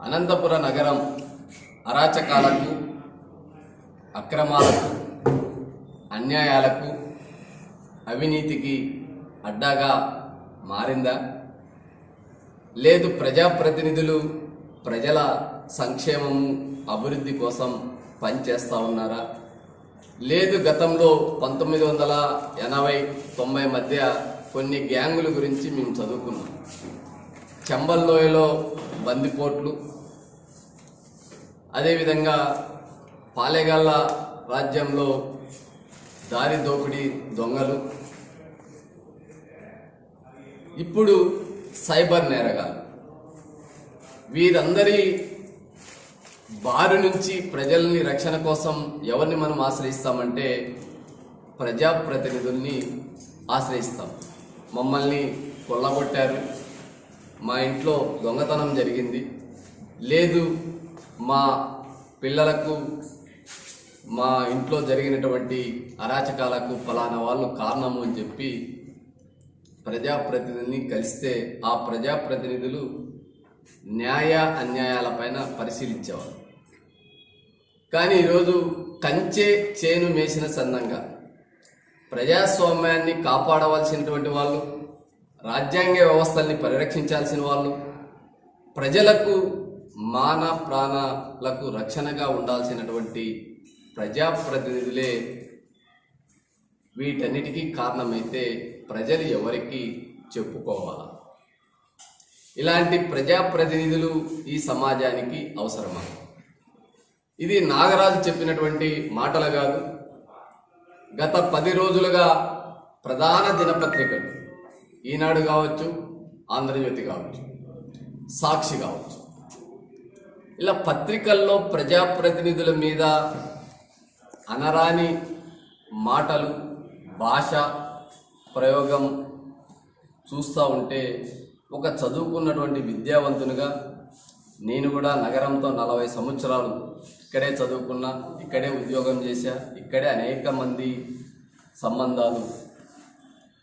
అనంతపుర నగరం అరాచకాలకు అక్రమాలకు అన్యాయాలకు అవినీతికి అడ్డాగా మారిందా? లేదు ప్రజాప్రతినిధులు ప్రజల సంక్షేమము అభివృద్ధి కోసం పనిచేస్తూ ఉన్నారా? లేదు గతంలో పంతొమ్మిది వందల ఎనభై తొంభై మధ్య కొన్ని గ్యాంగుల గురించి మేము చదువుకున్నాం. చెంబల్లోయలో బందిపోట్లు. అదేవిధంగా పాలెగల్ల రాజ్యంలో దారి దోపిడీ దొంగలు. ఇప్పుడు సైబర్ నేరగాలు వీరందరి బారి నుంచి ప్రజల్ని రక్షణ కోసం ఎవరిని మనం ఆశ్రయిస్తామంటే ప్రజాప్రతినిధుల్ని ఆశ్రయిస్తాం. మమ్మల్ని కొల్లగొట్టారు. మా ఇంట్లో దొంగతనం జరిగింది. లేదు మా పిల్లలకు మా ఇంట్లో జరిగినటువంటి అరాచకాలకు ఫలానా వాళ్ళు కారణము అని చెప్పి ప్రజాప్రతినిధిని కలిస్తే ఆ ప్రజాప్రతినిధులు న్యాయ అన్యాయాలపైన పరిశీలించేవారు. కానీ ఈరోజు కంచె చేను మేసిన సందంగా ప్రజాస్వామ్యాన్ని కాపాడవలసినటువంటి వాళ్ళు రాజ్యాంగ వ్యవస్థల్ని పరిరక్షించాల్సిన వాళ్ళు ప్రజలకు మాన ప్రాణాలకు రక్షణగా ఉండాల్సినటువంటి ప్రజాప్రతినిధులే వీటన్నిటికీ కారణమైతే ప్రజలు ఎవరికి చెప్పుకోవాలా? ఇలాంటి ప్రజాప్రతినిధులు ఈ సమాజానికి అవసరమా? ఇది నాగరాజు చెప్పినటువంటి మాటలు కాదు. గత పది రోజులుగా ప్రధాన దినపత్రికలు ఈనాడు కావచ్చు ఆంధ్రజ్యోతి కావచ్చు సాక్షి కావచ్చు. ఇలా పత్రికల్లో ప్రజాప్రతినిధుల మీద అనరాని మాటలు భాష ప్రయోగం చూస్తూ ఉంటే ఒక చదువుకున్నటువంటి విద్యావంతునిగా నేను కూడా నగరంతో నలభై సంవత్సరాలు ఇక్కడే చదువుకున్నా ఇక్కడే ఉద్యోగం చేశా ఇక్కడే అనేక మంది సంబంధాలు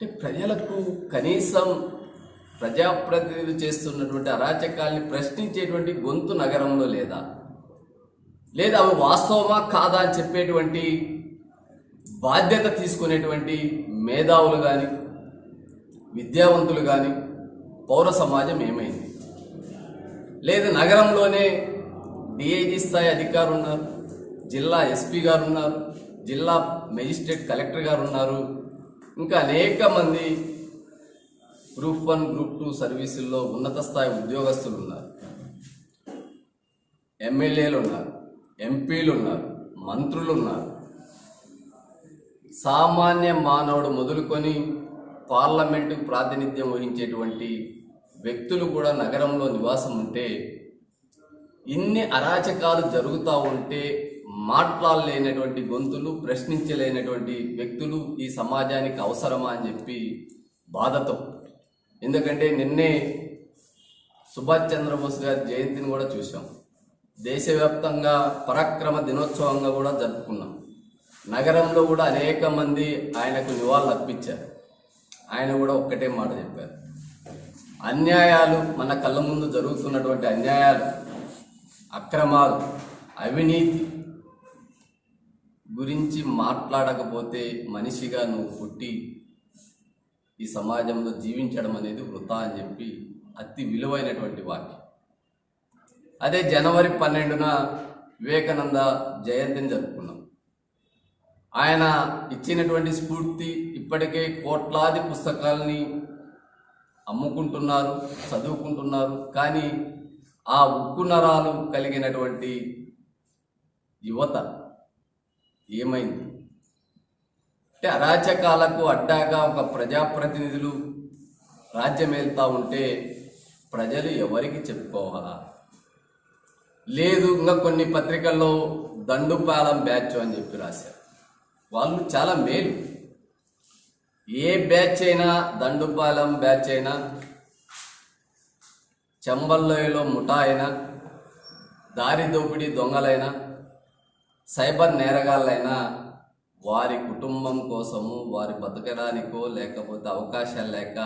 అంటే ప్రజలకు కనీసం ప్రజాప్రతినిధులు చేస్తున్నటువంటి అరాచకాల్ని ప్రశ్నించేటువంటి గొంతు నగరంలో లేదా? లేదా అవి వాస్తవమా కాదా అని చెప్పేటువంటి బాధ్యత తీసుకునేటువంటి మేధావులు కానీ విద్యావంతులు కానీ పౌర సమాజం ఏమైంది? లేదు నగరంలోనే డిఐజీ స్థాయి అధికారులు ఉన్నారు జిల్లా ఎస్పీ గారు ఉన్నారు జిల్లా మెజిస్ట్రేట్ కలెక్టర్ గారు ఉన్నారు ఇంకా అనేక మంది గ్రూప్ వన్ గ్రూప్ టూ సర్వీసుల్లో ఉన్నత స్థాయి ఉద్యోగస్తులు ఉన్నారు. ఎమ్మెల్యేలు ఉన్నారు ఎంపీలు ఉన్నారు మంత్రులు ఉన్నారు. సామాన్య మానవుడు మొదలుకొని పార్లమెంటుకు ప్రాతినిధ్యం వహించేటువంటి వ్యక్తులు కూడా నగరంలో నివాసం ఉంటే ఇన్ని అరాచకాలు జరుగుతూ ఉంటే మాట్లాడలేనటువంటి గొంతులు ప్రశ్నించలేనటువంటి వ్యక్తులు ఈ సమాజానికి అవసరమా అని చెప్పి బాధతో. ఎందుకంటే నిన్నే సుభాష్ చంద్రబోస్ గారి జయంతిని కూడా చూసాం దేశవ్యాప్తంగా పరాక్రమ దినోత్సవంగా కూడా జరుపుకున్నాం. నగరంలో కూడా అనేక మంది ఆయనకు నివాళులు అర్పించారు. ఆయన కూడా ఒక్కటే మాట చెప్పారు. అన్యాయాలు మన కళ్ళ ముందు జరుగుతున్నటువంటి అన్యాయాలు అక్రమాలు అవినీతి గురించి మాట్లాడకపోతే మనిషిగా నువ్వు పుట్టి ఈ సమాజంలో జీవించడం అనేది వృధా అని చెప్పి అతి విలువైనటువంటి వాక్యం. అదే జనవరి పన్నెండున వివేకానంద జయంతిని జరుపుకున్నాం. ఆయన ఇచ్చినటువంటి స్ఫూర్తి ఇప్పటికే కోట్లాది పుస్తకాలని అమ్ముకుంటున్నారు చదువుకుంటున్నారు కానీ ఆ ఉక్కు నరాలు కలిగినటువంటి యువత ఏమైంది? అంటే అరాచకాలకు అడ్డాగా ఒక ప్రజాప్రతినిధులు రాజ్యం వెళ్తూ ఉంటే ప్రజలు ఎవరికి చెప్పుకోవాలా? లేదు ఇంకా కొన్ని పత్రికల్లో దండుపాలెం బ్యాచ్ అని చెప్పి రాశారు. వాళ్ళు చాలా మేలు. ఏ బ్యాచ్ అయినా దండుపాలెం బ్యాచ్ అయినా చెంబల్లోయలో ముఠా అయినా దారి దోపిడీ దొంగలైనా సైబర్ నేరగాళ్ళైనా వారి కుటుంబం కోసము వారి బతకడానికో లేకపోతే అవకాశాలు లేక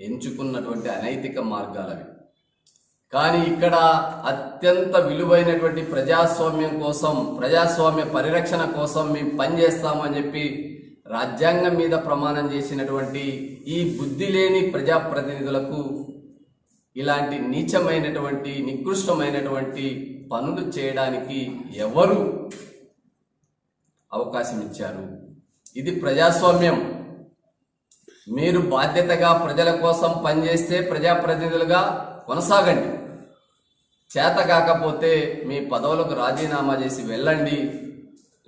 ఎంచుకున్నటువంటి అనైతిక మార్గాలవి. కానీ ఇక్కడ అత్యంత విలువైనటువంటి ప్రజాస్వామ్యం కోసం ప్రజాస్వామ్య పరిరక్షణ కోసం మేము పనిచేస్తామని చెప్పి రాజ్యాంగం మీద ప్రమాణం చేసినటువంటి ఈ బుద్ధి లేని ప్రజాప్రతినిధులకు ఇలాంటి నీచమైనటువంటి నికృష్టమైనటువంటి పనులు చేయడానికి ఎవరు అవకాశం ఇచ్చారు? ఇది ప్రజాస్వామ్యం. మీరు బాధ్యతగా ప్రజల కోసం పనిచేస్తే ప్రజాప్రతినిధులుగా కొనసాగండి. చేత కాకపోతే మీ పదవులకు రాజీనామా చేసి వెళ్ళండి.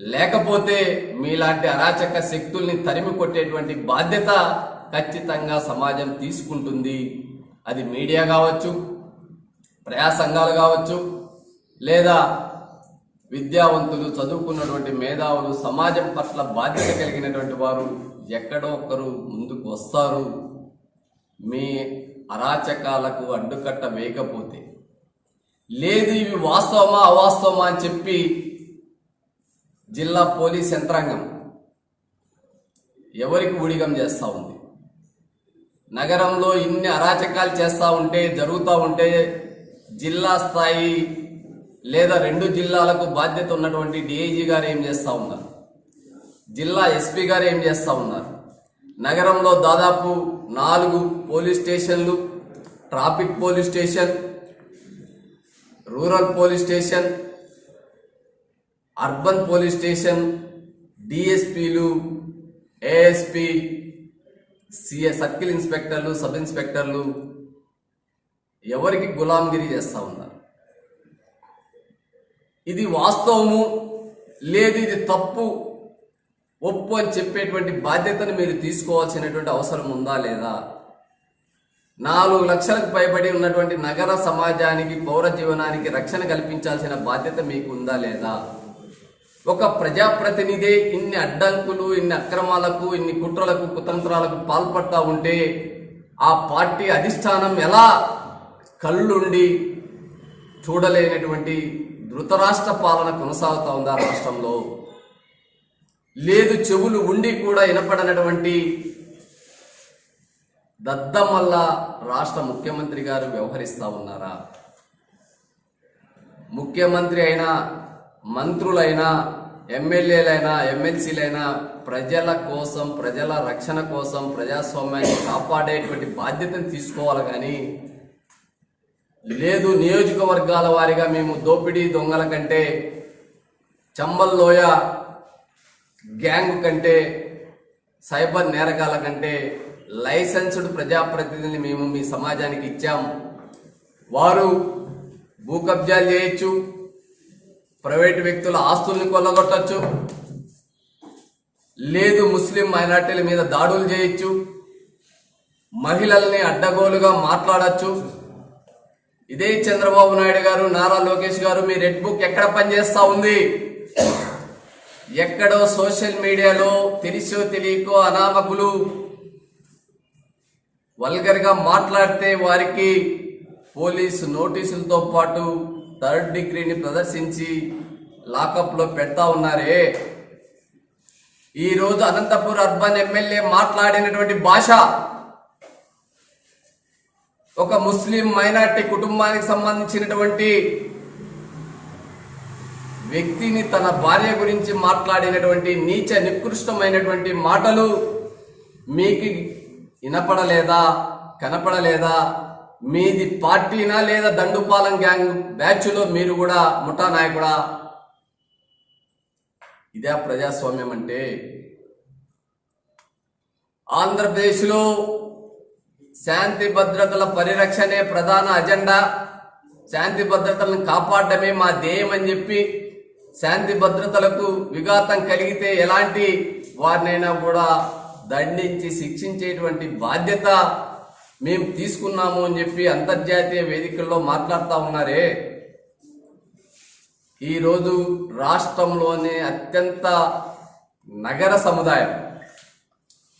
లేకపోతే మీలాంటి అరాచక శక్తుల్ని తరిమి కొట్టేటువంటి బాధ్యత ఖచ్చితంగా సమాజం తీసుకుంటుంది. అది మీడియా కావచ్చు ప్రజా సంఘాలు కావచ్చు లేదా విద్యావంతులు చదువుకున్నటువంటి మేధావులు సమాజం పట్ల బాధ్యత కలిగినటువంటి వారు ఎక్కడో ఒకరు ముందుకు వస్తారు. మీ అరాచకాలకు అడ్డుకట్ట వేయకపోతే. లేదు ఇవి వాస్తవమా అవాస్తవమా అని చెప్పి జిల్లా పోలీస్ యంత్రాంగం ఎవరికి ఊడిగం చేస్తూ ఉంది? నగరంలో ఇన్ని అరాచకాలు చేస్తూ ఉంటే జరుగుతూ ఉంటే జిల్లా స్థాయి లేదా రెండు జిల్లాలకు బాధ్యత ఉన్నటువంటి డిఐజీ గారు ఏం చేస్తూ ఉన్నారు? జిల్లా ఎస్పీ గారు ఏం చేస్తూ ఉన్నారు? నగరంలో దాదాపు నాలుగు పోలీస్ స్టేషన్లు traffic police station rural police station urban police station డిఎస్పీలు ASP CA circle ఇన్స్పెక్టర్లు సబ్ ఇన్స్పెక్టర్లు ఎవరికి గులాంగిరి చేస్తా ఉన్నారు? ఇది వాస్తవము లేదు ఇది తప్పు ఒప్పు అని చెప్పేటువంటి బాధ్యతను మీరు తీసుకోవాల్సినటువంటి అవసరం ఉందా లేదా? నాలుగు లక్షలకు పైబడి ఉన్నటువంటి నగర సమాజానికి పౌర జీవనానికి రక్షణ కల్పించాల్సిన బాధ్యత మీకు ఉందా లేదా? ఒక ప్రజాప్రతినిధి ఇన్ని అడ్డంకులు ఇన్ని అక్రమాలకు ఇన్ని కుట్రలకు కుతంత్రాలకు పాల్పడతా ఉంటే ఆ పార్టీ అధిష్టానం ఎలా కళ్ళుండి చూడలేనటువంటి ధృతరాష్ట్ర పాలన కొనసాగుతూ ఉందా రాష్ట్రంలో? లేదు చెవులు ఉండి కూడా వినపడనటువంటి దద్దమల్ల రాష్ట్ర ముఖ్యమంత్రి గారు వ్యవహరిస్తూ ఉన్నారా? ముఖ్యమంత్రి అయినా మంత్రులైనా ఎమ్మెల్యేలైనా ఎమ్మెల్సీలైనా ప్రజల కోసం ప్రజల రక్షణ కోసం ప్రజాస్వామ్యాన్ని కాపాడేటువంటి బాధ్యతను తీసుకోవాలి కానీ లేదు నియోజకవర్గాల వారిగా మేము దోపిడీ దొంగల కంటే చంబల్లోయ గ్యాంగ్ కంటే సైబర్ నేరగాల కంటే లైసెన్స్డ్ ప్రజాప్రతినిధిని మేము మీ సమాజానికి ఇచ్చాం. వారు భూ కబ్జాలు చేయొచ్చు ప్రైవేట్ వ్యక్తుల ఆస్తుల్ని కొల్లగొట్టచ్చు. లేదు ముస్లిం మైనార్టీల మీద దాడులు చేయొచ్చు. మహిళల్ని అడ్డగోలుగా మాట్లాడచ్చు. ఇదే చంద్రబాబు నాయుడు గారు నారా లోకేష్ గారు మీ రెడ్ బుక్ ఎక్కడ పనిచేస్తా ఉంది? ఎక్కడో సోషల్ మీడియాలో తెలిసో తెలియకో అనామకులు వల్గర్గా మాట్లాడితే వారికి పోలీసు నోటీసులతో పాటు థర్డ్ డిగ్రీని ప్రదర్శించి లాకప్లో పెడతా ఉన్నారే. ఈరోజు అనంతపూర్ అర్బన్ ఎమ్మెల్యే మాట్లాడినటువంటి భాష ఒక ముస్లిం మైనార్టీ కుటుంబానికి సంబంధించినటువంటి వ్యక్తిని తన భార్య గురించి మాట్లాడినటువంటి నీచ నికృష్టమైనటువంటి మాటలు మీకు వినపడలేదా కనపడలేదా? మీది పార్టీనా లేదా దండుపాలెం గ్యాంగ్ బ్యాచ్లో మీరు కూడా ముఠా నాయకుడా? ఇదే ప్రజాస్వామ్యం అంటే. ఆంధ్రప్రదేశ్లో శాంతి భద్రతల పరిరక్షణే ప్రధాన అజెండా. శాంతి భద్రతలను కాపాడటమే మా ధ్యేయం అని చెప్పి శాంతి భద్రతలకు విఘాతం కలిగితే ఎలాంటి వారినైనా కూడా దండించి శిక్షించేటువంటి బాధ్యత మేము తీసుకున్నాము అని చెప్పి అంతర్జాతీయ వేదికల్లో మాట్లాడుతూ ఉన్నారే. ఈరోజు రాష్ట్రంలోనే అత్యంత నగర సముదాయం.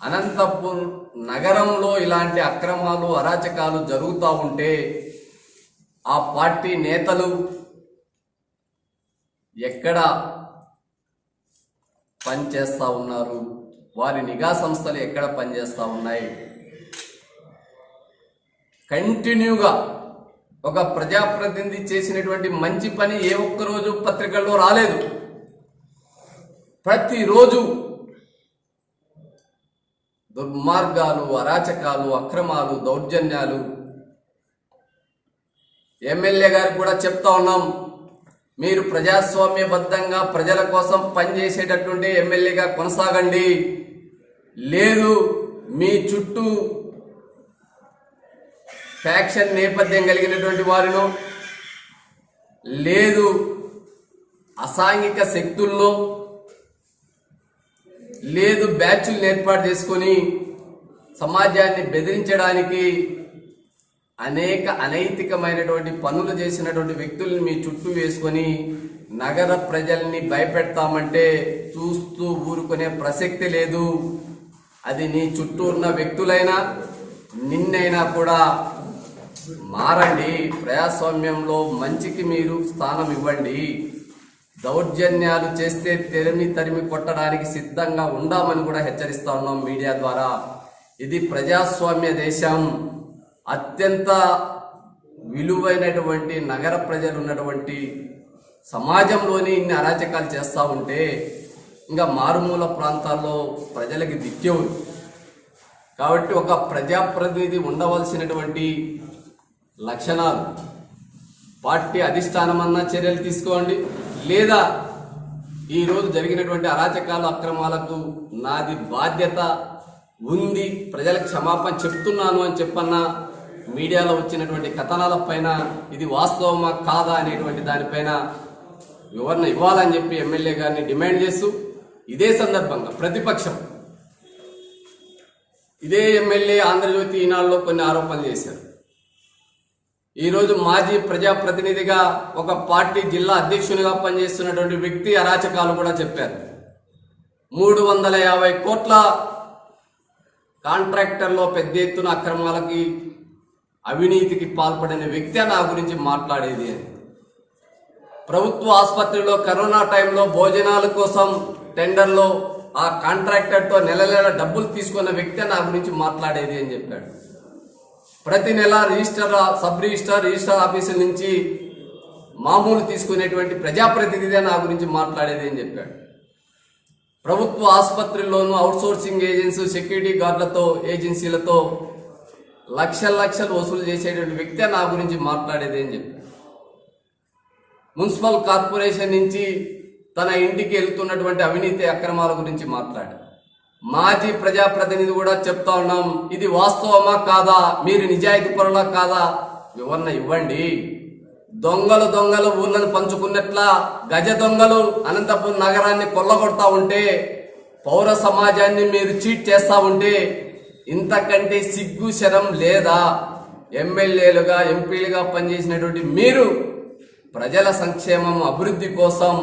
అనంతపూర్ నగరంలో ఇలాంటి అక్రమాలు అరాచకాలు జరుగుతూ ఉంటే ఆ పార్టీ నేతలు ఎక్కడ పనిచేస్తూ ఉన్నారు? వారి నిఘా సంస్థలు ఎక్కడ పనిచేస్తూ ఉన్నాయి? కంటిన్యూగా ఒక ప్రజాప్రతినిధి చేసినటువంటి మంచి పని ఏ ఒక్క రోజు పత్రికల్లో రాలేదు. ప్రతిరోజు దుర్మార్గాలు అరాచకాలు అక్రమాలు దౌర్జన్యాలు ఎమ్మెల్యే గారు కూడా చెప్తా ఉన్నాం. మీరు ప్రజాస్వామ్యబద్ధంగా ప్రజల కోసం పనిచేసేటటువంటి ఎమ్మెల్యేగా కొనసాగండి. లేదు మీ చుట్టూ ఫ్యాక్షన్ నేపథ్యం కలిగినటువంటి వారిలో లేదు అసాంఘిక శక్తుల్లో లేదు బ్యాచ్లు ఏర్పాటు చేసుకొని సమాజాన్ని బెదిరించడానికి అనేక అనైతికమైనటువంటి పనులు చేసినటువంటి వ్యక్తుల్ని మీ చుట్టూ వేసుకొని నగర ప్రజల్ని భయపెడతామంటే చూస్తూ ఊరుకునే ప్రసక్తి లేదు. అది నీ చుట్టూ ఉన్న వ్యక్తులైనా నిన్నైనా కూడా మారండి ప్రజాస్వామ్యంలో మంచికి మీరు స్థానం ఇవ్వండి. దౌర్జన్యాలు చేస్తే తెరిమి తరిమి కొట్టడానికి సిద్ధంగా ఉండామని కూడా హెచ్చరిస్తా ఉన్నాం మీడియా ద్వారా. ఇది ప్రజాస్వామ్య దేశం. అత్యంత విలువైనటువంటి నగర ప్రజలు ఉన్నటువంటి సమాజంలోని ఇన్ని అరాచకాలు చేస్తూ ఉంటే ఇంకా మారుమూల ప్రాంతాల్లో ప్రజలకి దిక్కేవు కాబట్టి ఒక ప్రజాప్రతినిధి ఉండవలసినటువంటి లక్షణాలు. పార్టీ అధిష్టానమన్నా చర్యలు తీసుకోండి. లేదా ఈరోజు జరిగినటువంటి అరాచకాలు అక్రమాలకు నాది బాధ్యత ఉంది. ప్రజలకు క్షమాపణ చెప్తున్నాను అని చెప్పన్న మీడియాలో వచ్చినటువంటి కథనాల పైన ఇది వాస్తవమా కాదా అనేటువంటి దానిపైన వివరణ ఇవ్వాలని చెప్పి ఎమ్మెల్యే గారిని డిమాండ్ చేస్తూ ఇదే సందర్భంగా ప్రతిపక్షం. ఇదే ఎమ్మెల్యే ఆంధ్రజ్యోతి ఈనాడులో కొన్ని ఆరోపణలు చేశారు. ఈరోజు మాజీ ప్రజాప్రతినిధిగా ఒక పార్టీ జిల్లా అధ్యక్షునిగా పనిచేస్తున్నటువంటి వ్యక్తి అరాచకాలు కూడా చెప్పారు. మూడు వందల యాభై కోట్ల కాంట్రాక్టర్లో పెద్ద ఎత్తున అక్రమాలకి అవినీతికి పాల్పడిన వ్యక్తి నా గురించి మాట్లాడేది అని. ప్రభుత్వ ఆసుపత్రిలో కరోనా టైంలో భోజనాల కోసం టెండర్లో ఆ కాంట్రాక్టర్తో నెల నెల డబ్బులు తీసుకున్న వ్యక్తి నా గురించి మాట్లాడేది అని చెప్పాడు. ప్రతి నెల రిజిస్టర్ సబ్ రిజిస్టర్ రిజిస్టర్ ఆఫీసుల నుంచి మామూలు తీసుకునేటువంటి ప్రజాప్రతినిధి నా గురించి మాట్లాడేది అని చెప్పాడు. ప్రభుత్వ ఆసుపత్రుల్లోనూ అవుట్సోర్సింగ్ ఏజెన్సీ సెక్యూరిటీ గార్డులతో ఏజెన్సీలతో లక్షల లక్షలు వసూలు చేసేటువంటి వ్యక్తే నా గురించి మాట్లాడేది అని చెప్పాడు. మున్సిపల్ కార్పొరేషన్ నుంచి తన ఇంటికి వెళ్తున్నటువంటి అవినీతి అక్రమాల గురించి మాట్లాడాడు. మాజీ ప్రజాప్రతినిధి కూడా చెప్తా ఉన్నాం ఇది వాస్తవమా కాదా మీరు నిజాయితీ పరులా కాదా? వివరణ ఇవ్వండి. దొంగలు దొంగలు ఊళ్ళను పంచుకున్నట్లా గజ దొంగలు అనంతపురం నగరాన్ని కొల్లగొడతా ఉంటే పౌర సమాజాన్ని మీరు చీట్ చేస్తా ఉంటే ఇంతకంటే సిగ్గు శరం లేదా? ఎమ్మెల్యేలుగా ఎంపీలుగా పనిచేసినటువంటి మీరు ప్రజల సంక్షేమం అభివృద్ధి కోసం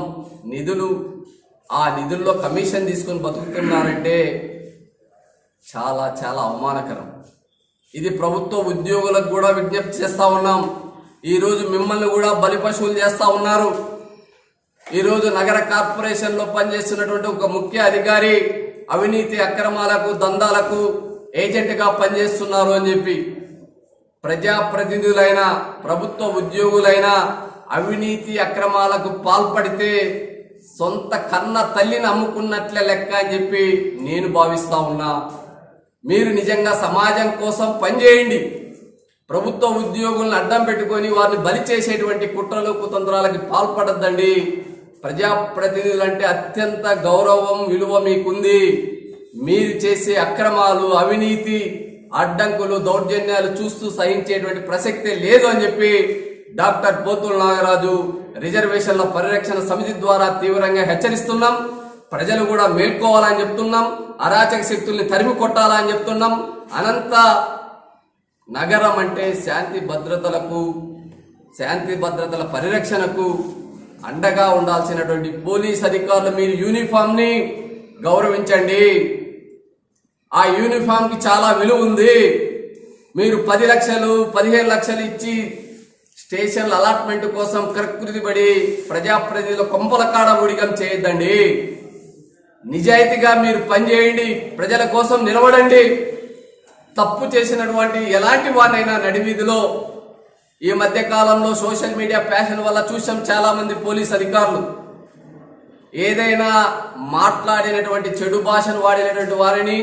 నిధులు ఆ నిధుల్లో కమిషన్ తీసుకొని బతుకుతున్నారంటే చాలా చాలా అవమానకరం. ఇది ప్రభుత్వ ఉద్యోగులకు కూడా విజ్ఞప్తి చేస్తూ ఉన్నాం. ఈరోజు మిమ్మల్ని కూడా బలి పశువులు చేస్తూ ఉన్నారు. ఈరోజు నగర కార్పొరేషన్లో పనిచేస్తున్నటువంటి ఒక ముఖ్య అధికారి అవినీతి అక్రమాలకు దందాలకు ఏజెంట్గా పనిచేస్తున్నారు అని చెప్పి ప్రజాప్రతినిధులైన ప్రభుత్వ ఉద్యోగులైన అవినీతి అక్రమాలకు పాల్పడితే సొంత కన్న తల్లిని అమ్ముకున్నట్లే లెక్క అని చెప్పి నేను భావిస్తా ఉన్నా. మీరు నిజంగా సమాజం కోసం పనిచేయండి ప్రభుత్వ ఉద్యోగులను అడ్డం పెట్టుకొని వారిని బలి చేసేటువంటి కుట్రలు కుతంత్రాలకి పాల్పడద్దండి. ప్రజాప్రతినిధులంటే అత్యంత గౌరవం విలువ మీకుంది. మీరు చేసే అక్రమాలు అవినీతి అడ్డంకులు దౌర్జన్యాలు చూస్తూ సహించేటువంటి ప్రసక్తే లేదు అని చెప్పి డాక్టర్ పోతుల నాగరాజు రిజర్వేషన్ల పరిరక్షణ సమితి ద్వారా తీవ్రంగా హెచ్చరిస్తున్నాం. ప్రజలు కూడా మేల్కోవాలని చెప్తున్నాం. అరాచక శక్తుల్ని తరిమి కొట్టాలని చెప్తున్నాం. అనంత నగరం అంటే శాంతి భద్రతలకు శాంతి భద్రతల పరిరక్షణకు అండగా ఉండాల్సినటువంటి పోలీస్ అధికారులు మీరు యూనిఫామ్ని గౌరవించండి. ఆ యూనిఫామ్కి చాలా విలువ ఉంది. మీరు పది లక్షలు పదిహేను లక్షలు ఇచ్చి స్టేషన్ల అలాట్మెంట్ కోసం కృతి పడి ప్రజాప్రతినిధుల కొంపల కాడ ఊడిగం చేయొద్దండి. నిజాయితీగా మీరు పనిచేయండి ప్రజల కోసం నిలబడండి. తప్పు చేసినటువంటి ఎలాంటి వారినైనా నడివీధిలో ఈ మధ్య కాలంలో సోషల్ మీడియా ప్యాషన్ వల్ల చూసాం చాలా మంది పోలీస్ అధికారులు. ఏదైనా మాట్లాడినటువంటి చెడు భాషను వాడినటువంటి వారిని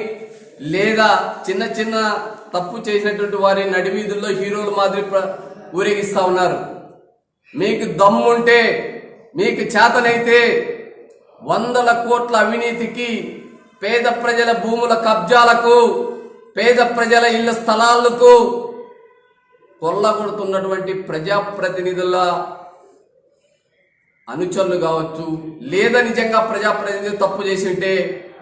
లేదా చిన్న చిన్న తప్పు చేసినటువంటి వారిని నడివీధుల్లో హీరోలు మాదిరి ఊరేగిస్తా ఉన్నారు. మీకు దమ్ముంటే మీకు చేతనైతే వందల కోట్ల అవినీతికి పేద ప్రజల భూముల కబ్జాలకు పేద ప్రజల ఇళ్ళ స్థలాలకు కొల్లగొడుతున్నటువంటి ప్రజాప్రతినిధుల అనుచరులు కావచ్చు లేదా నిజంగా ప్రజాప్రతినిధులు తప్పు చేసి ఉంటే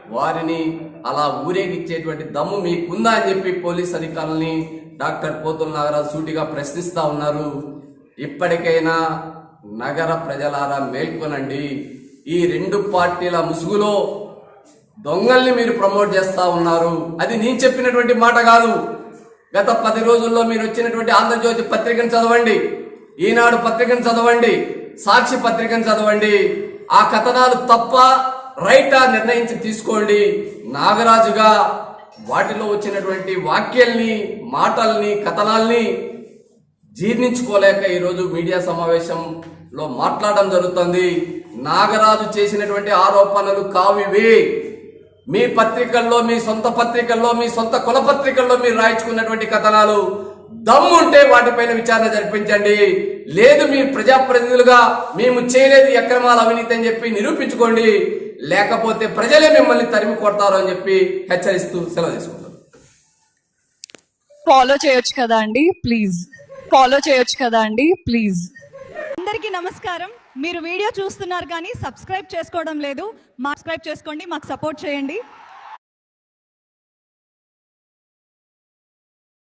వారిని అలా ఊరేగిచ్చేటువంటి దమ్ము మీకుందా అని చెప్పి పోలీస్ అధికారులని డాక్టర్ పోతుల నాగరాజు సూటిగా ప్రశ్నిస్తా ఉన్నారు. ఇప్పటికైనా నగర ప్రజలారా మేల్కొనండి. ఈ రెండు పార్టీల ముసుగులో దొంగల్ని మీరు ప్రమోట్ చేస్తా ఉన్నారు. అది నేను చెప్పినటువంటి మాట కాదు. గత పది రోజుల్లో మీరు వచ్చినటువంటి ఆంధ్రజ్యోతి పత్రికను చదవండి. ఈనాడు పత్రికను చదవండి. సాక్షి పత్రికను చదవండి. ఆ కథనాలు తప్ప రైటా నిర్ణయించి తీసుకోండి. నాగరాజుగా వాటిలో వచ్చినటువంటి వాక్యాల్ని మాటల్ని కథనాల్ని జీర్ణించుకోలేక ఈరోజు మీడియా సమావేశంలో మాట్లాడడం జరుగుతుంది. నాగరాజు చేసినటువంటి ఆరోపణలు కావివి మీ పత్రికల్లో మీ సొంత పత్రికల్లో మీ సొంత కుల పత్రికల్లో మీరు రాయించుకున్నటువంటి కథనాలు దమ్ముంటే వాటిపైన విచారణ జరిపించండి. లేదు మీ ప్రజాప్రతినిధులుగా మేము చేయలేదు అక్రమాల అవినీతి అని చెప్పి నిరూపించుకోండి. లేకపోతే ప్రజలే మిమ్మల్ని తరిమి కొడతారు అని చెప్పి హెచ్చరిస్తూ సెలవు తీసుకుంటారు ఫాలో చేయొచ్చు కదా అండి ప్లీజ్ ఫాలో చేయొచ్చు కదా అండి ప్లీజ్ అందరికీ నమస్కారం. మీరు వీడియో చూస్తున్నారు కానీ సబ్స్క్రైబ్ చేసుకోవడం లేదు. మా సబ్స్క్రైబ్ చేసుకోండి మాకు సపోర్ట్ చేయండి.